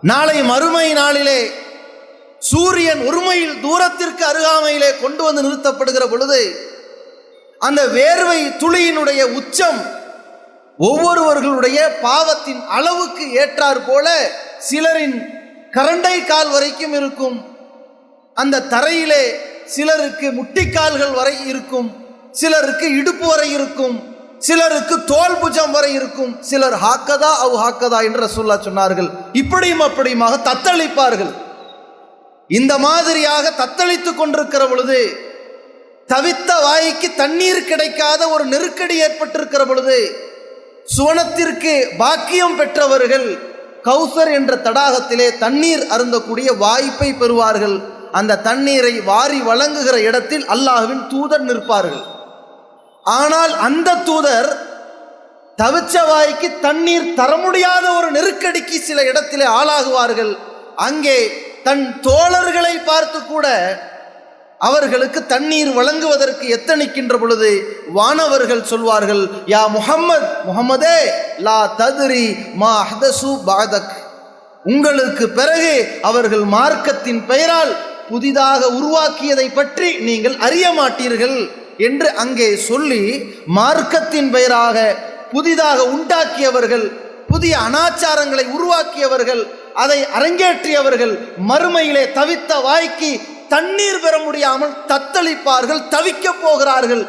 நாளை மறுமை நாளிலே சூரியன் ஒருமையில் தூரத்திற்கு அருகாமையிலே கொண்டு வந்து நிறுத்தப்படுகிற பொழுது அந்த வேர்வை துளியினுடைய உச்சம் ஒவ்வொருவர்களுடைய பாவத்தின் அளவுக்கு ஏற்றாற் போல சிலரின் கரண்டை கால் வரைக்கும் இருக்கும். அந்த தரையிலே சிலருக்கு முட்டிக்கால்கள் வரை இருக்கும். சிலருக்கு இடுப்பு வரை இருக்கும். சிலருக்கு தோல் புஜம் வரை இருக்கும். சிலர் ஹாக்கதா அவ் ஹாக்கதா என்று ரசூல்லா சொன்னார்கள். இப்படியும் அப்படியுமாக தத்தளிப்பார்கள். இந்த மாதிரியாக தத்தளித்துக் கொண்டிருக்கிற பொழுது தவித்த வாய்க்கு தண்ணீர் கிடைக்காத ஒரு நெருக்கடி ஏற்பட்டிருக்கிற பொழுது சுவனத்திற்கு பாக்கியம் பெற்றவர்கள் கௌசர் என்ற தடாகத்திலே தண்ணீர் அருந்தக்கூடிய வாய்ப்பை பெறுவார்கள். அந்த தண்ணீரை வாரி வழங்குகிற இடத்தில் அல்லாஹ்வின் தூதர் நிற்பார்கள். ஆனால் அந்த தூதர் தவிச்ச வாய்க்கு தண்ணீர் தர முடியாத ஒரு நெருக்கடிக்கு சில இடத்திலே ஆளாகுவார்கள். அங்கே தன் தோழர்களை பார்த்து கூட அவர்களுக்கு தண்ணீர் வழங்குவதற்கு எத்தனிக்கின்ற பொழுது வானவர்கள் சொல்வார்கள் யா முஹம்மத் முகமதே லா ததுரி மா ஹதசு பாதக் உங்களுக்கு பிறகு அவர்கள் மார்க்கத்தின் பெயரால் புதிதாக உருவாக்கியதை பற்றி நீங்கள் அறிய மாட்டீர்கள். என்று அங்கே சொல்லி மார்க்கத்தின் பெயராக புதிதாக உண்டாக்கியவர்கள் புதிய அனாச்சாரங்களை உருவாக்கியவர்கள் அதை அரங்கேற்றியவர்கள் மறுமையிலே தவித்த வாய்க்கு தண்ணீர் பெற முடியாமல் தத்தளிப்பார்கள் தவிக்கப் போகிறார்கள்.